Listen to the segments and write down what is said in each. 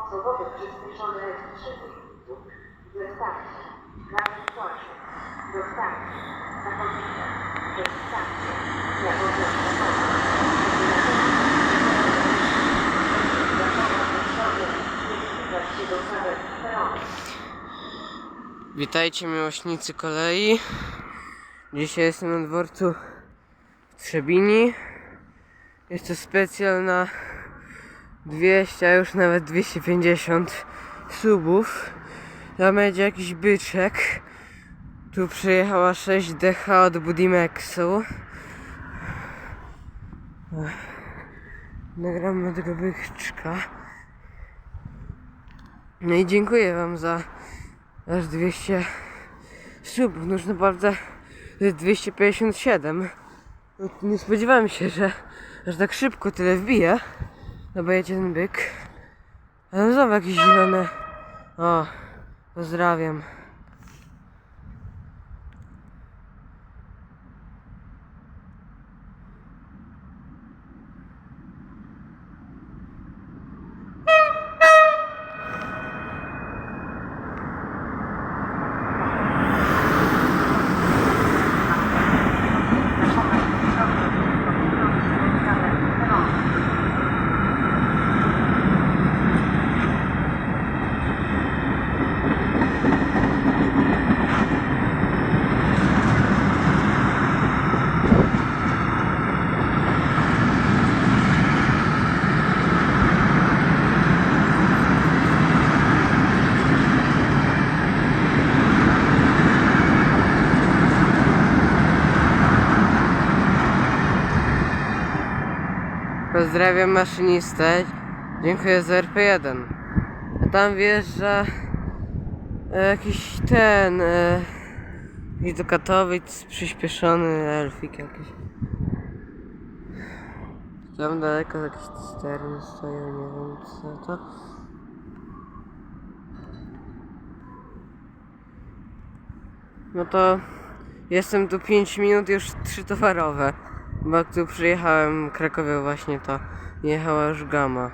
Osobowy przyspieszony trzydzieści Wystarczy. Krawędź płacze. Dostarczy. Zachodnicze. Wystarczy. Jakoś Witajcie miłośnicy kolei. Dzisiaj jestem na dworcu w Trzebini. Jest to specjal na 200, a już nawet 250 subów. Tam będzie jakiś byczek. Tu przyjechała 6DH od Budimexu. Nagramy tego byczka. No i dziękuję wam za aż 200 subów. No już naprawdę to jest 257. No, nie spodziewałem się, że aż tak szybko tyle wbije. Dobra, jedzie ten byk. A tam znowu jakieś zielone. O, pozdrawiam. Pozdrawiam maszynistę. Dziękuję za RP1. A tam wjeżdża e, jakiś ten. E, jakiś do Katowic przyspieszony elfik jakiś. Tam daleko jakieś stery stoją, nie wiem co to. No to jestem tu 5 minut, już 3 towarowe. Bo jak tu przyjechałem Krakowie właśnie to jechała już Gama.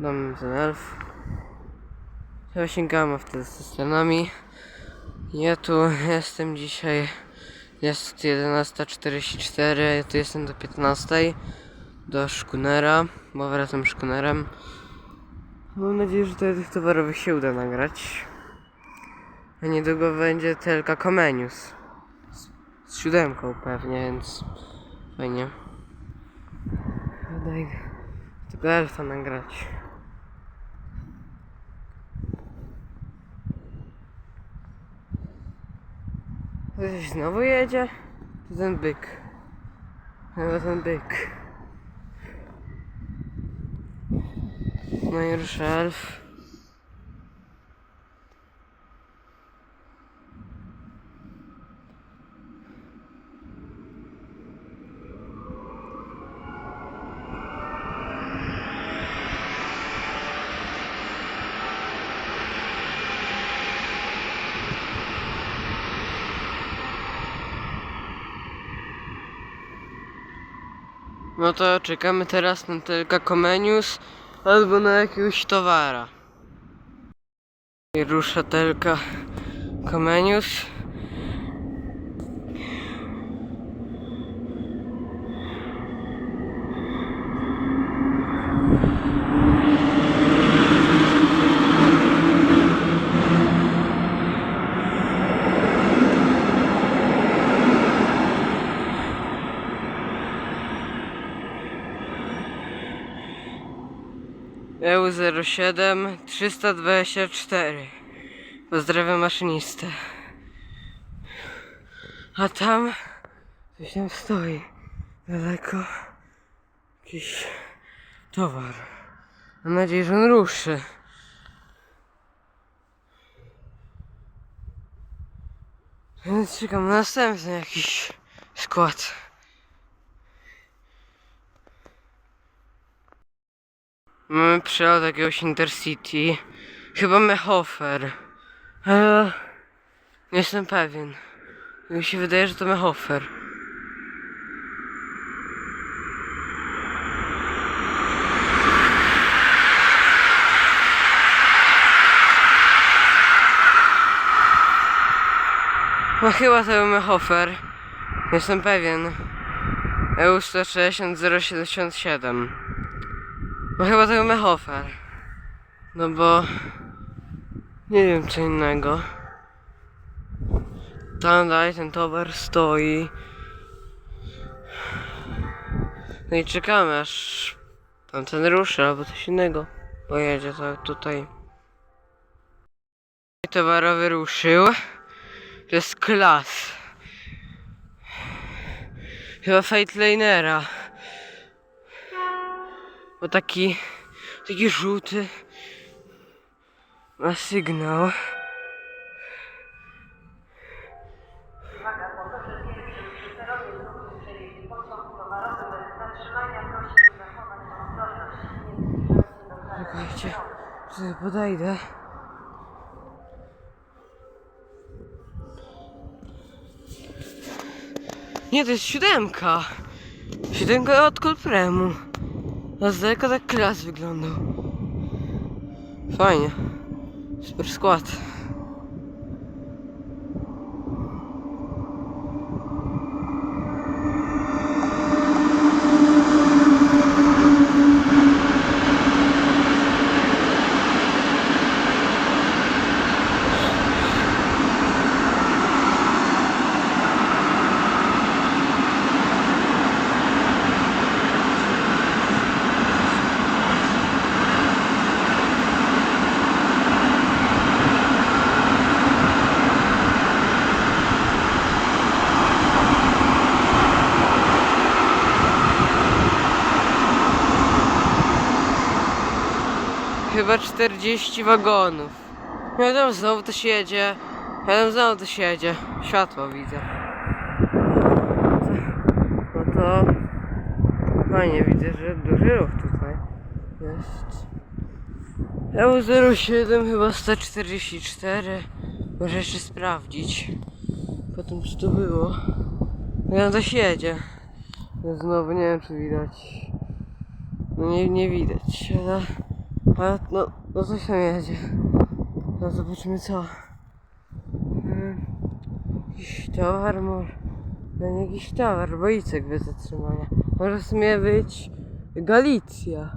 Dom ten elf. To właśnie Gama wtedy z systemami. Ja tu jestem dzisiaj. Jest 11.44, ja tu jestem do 15.00 do Szkunera, bo wracam szkunerem. Mam nadzieję, że tutaj tych towarowych się uda nagrać. A niedługo będzie tylko Comenius. Z, z siódemką pewnie, więc fajnie. Daj tego elfa nagrać. Ktoś znowu jedzie? To ten byk. Chyba ten byk. No i rusza elf. No to czekamy teraz na tylko Comenius albo na jakiegoś towara. I rusza tylko Comenius. EU07 324. Pozdrawiam maszynistę. A tam coś tam stoi. Daleko. Jakiś towar. Mam nadzieję, że on ruszy. Więc czekam na następny jakiś skład. Mamy przelot jakiegoś Intercity. Chyba Mehofer. Eee, nie jestem pewien. Mi się wydaje, że to Mehofer. No chyba to był Mehofer. Jestem pewien. EU 160 077 no chyba był Mehofer. No bo... Nie wiem co innego. Tam dalej ten towar stoi. No i czekamy aż tamten ruszy albo coś innego pojedzie tak tutaj. Towarowy ruszył. To jest klas. Chyba Fightlinera. Bo taki, taki żółty ma sygnał. Czekajcie, sobie podejdę. Nie, to jest siódemka. Siódemka od Colpremu. A z daleka tak klas wyglądał. Fajnie. Super skład. Chyba 40 wagonów. Ja tam znowu to się jedzie. Ja tam znowu to się jedzie. Światło widzę. No to fajnie widzę, że duży ruch tutaj jest. EU07 chyba 144. Może jeszcze sprawdzić. Potem co to było. Ja to się jedzie. Ja znowu nie wiem czy widać. No nie, nie widać, ale... Ale no, no coś tam jedzie. No zobaczymy co. Hmm. Jakiś towar może. No nie jakiś towar, boicek bez zatrzymania. Może w sumie być Galicja.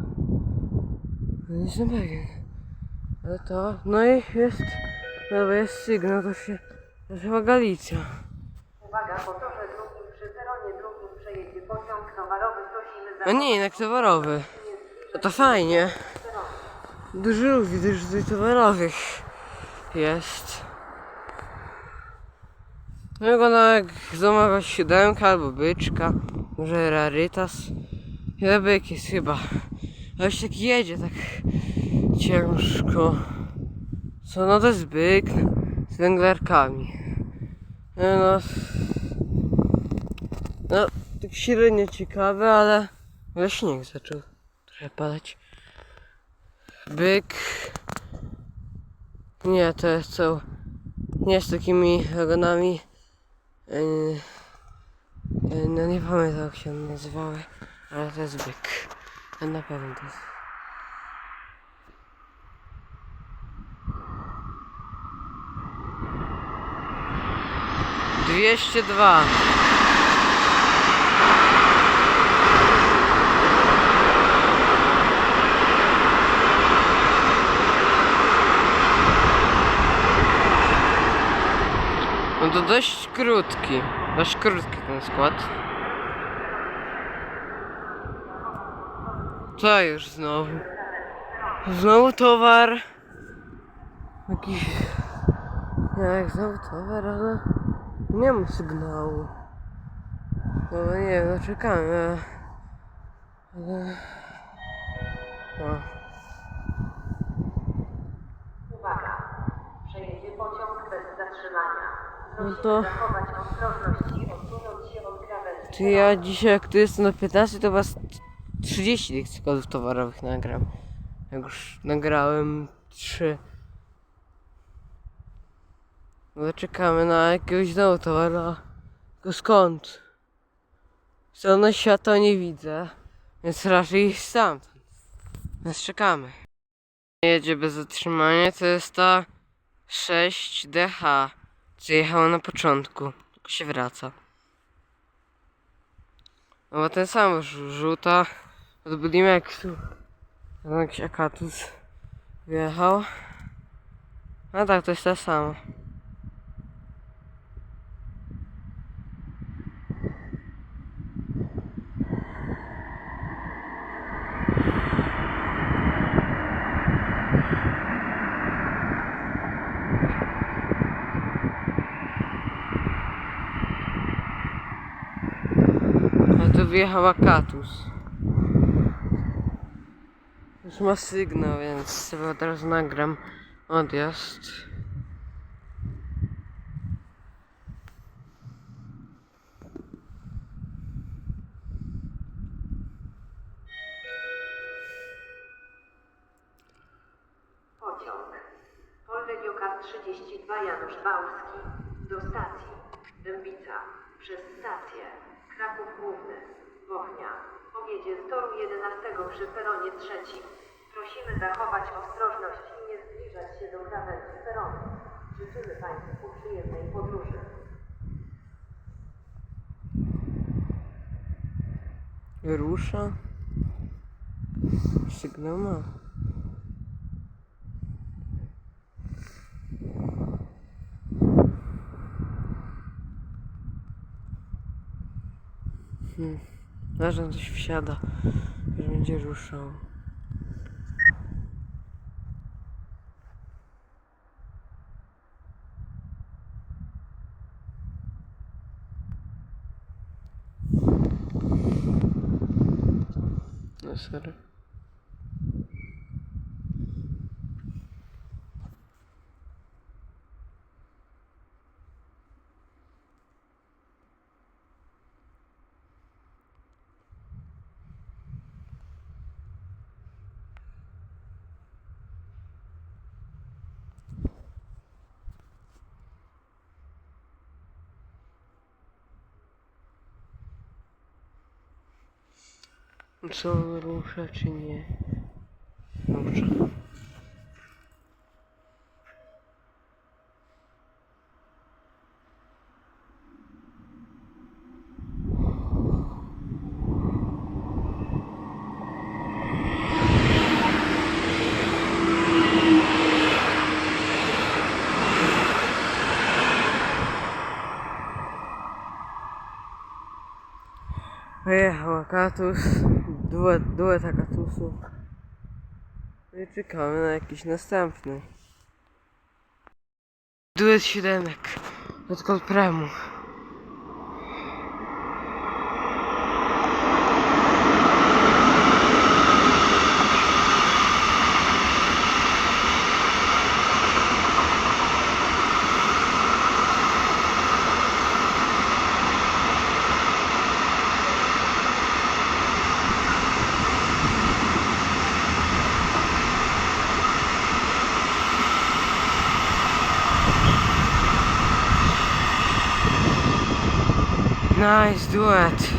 No nie jestem pewien. Ale to, no i jest, no bo jest sygnał, to się, to chyba Galicja. Uwaga, motorze drugim przy peronie drugim przejeździ pociąg towarowy prosimy A zachować nie, jednak towarowy. No to fajnie. Dużo tutaj towarowych jest. Wygląda jak zamawiać siódemka albo byczka. Może rarytas. Chyba byk jest chyba. Już tak jedzie tak ciężko. Co no to jest byk z węglarkami. No, no, no tak średnio ciekawe, ale, śnieg zaczął trochę padać. Byk. Nie, jest co. Nie z takimi wagonami. Yy, yy, no nie pamiętam jak się one nazywały, ale to jest byk. Na pewno to jest. Dwieście dwa. To dość krótki. Dość krótki ten skład. Co już znowu? Znowu towar. Jakiś... Jak znowu towar, ale nie mam sygnału. No nie no czekamy. Ale... No. Uwaga, przejedzie pociąg bez zatrzymania. No to-. Czy ja dzisiaj, jak tu jestem na 15, to was 30 tych składów towarowych nagram. Jak już nagrałem 3. No czekamy na jakiegoś znowu towara. Tylko skąd? Strony świata nie widzę, więc raczej stamtąd. Więc czekamy. Jedzie bez zatrzymania, to jest ta 6DH Co jechało na początku, tylko się wraca. No bo ten sam żółta od Bulimexu. Tam jakiś akatus wjechał. A tak, to jest ta sama. A tu wjechał akatus. Już ma sygnał, więc sobie od razu nagram odjazd. Pociąg. Polweniuka 32 Janusz Bałski do stacji Dębica przez stację Kraków Główny Bochnia pojedzie z toru 11 przy peronie trzecim. Prosimy zachować ostrożność i nie zbliżać się do krawędzi peronu. Życzymy Państwu przyjemnej podróży. Rusza. Sygnał ma. Hmm. On coś wsiada, że będzie ruszał. No sorry. Co rusza czy nie? Rusza. Pojechał akatus, duet, duet akatusów. No I czekamy na jakiś następny. Duet siódemek od Kolpremu. Nice duet.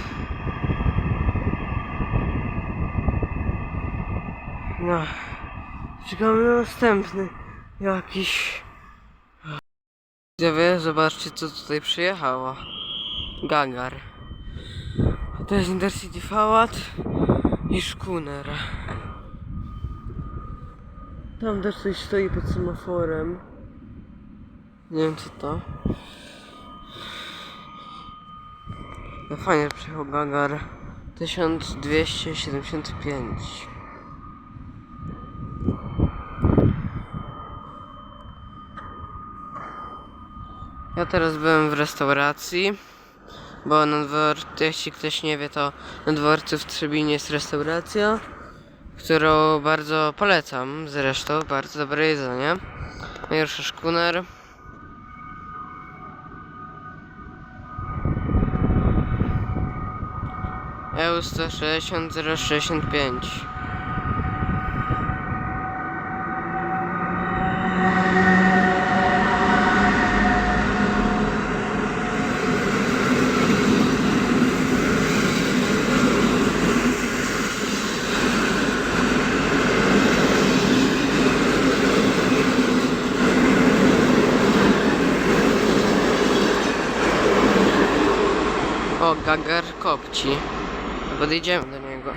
No. Czekamy na następny. Jakiś. Widzowie, zobaczcie co tutaj przyjechało. Gagar. To jest Intercity Fałat i Szkuner. Tam też coś stoi pod semaforem. Nie wiem co to. No fajnie, że przyjechał Gagar 1275. Ja teraz byłem w restauracji, bo na dworcu, jeśli ktoś nie wie, to na dworcu w Trzebinie jest restauracja, którą bardzo polecam zresztą, bardzo dobre jedzenie. Pierwszy szkuner. 160 065 O, gagar kopci. Podejdziemy do niego.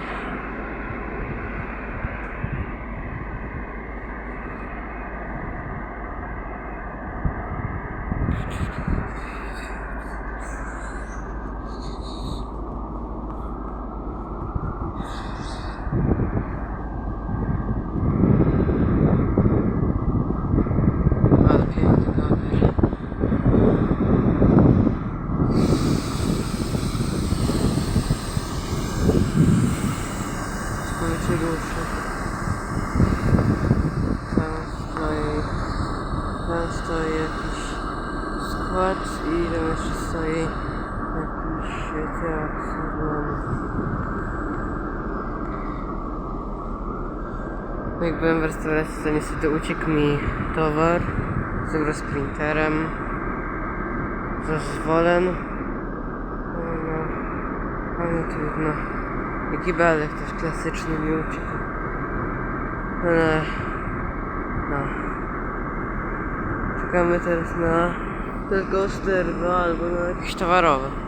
Ale piękny kagar. Skoro się ruszy. Tam stoi... Tam stoi jakiś skład i tam jeszcze stoi jakiś teatr czerwony. No Jak byłem w restauracji, to niestety uciekł mi towar z tego sprinterem. Zezwolen. No, ale trudno. Jaki belek też klasyczny mi uciekł. Ale... No. Czekamy teraz na tego sterwa albo na jakieś towarowe.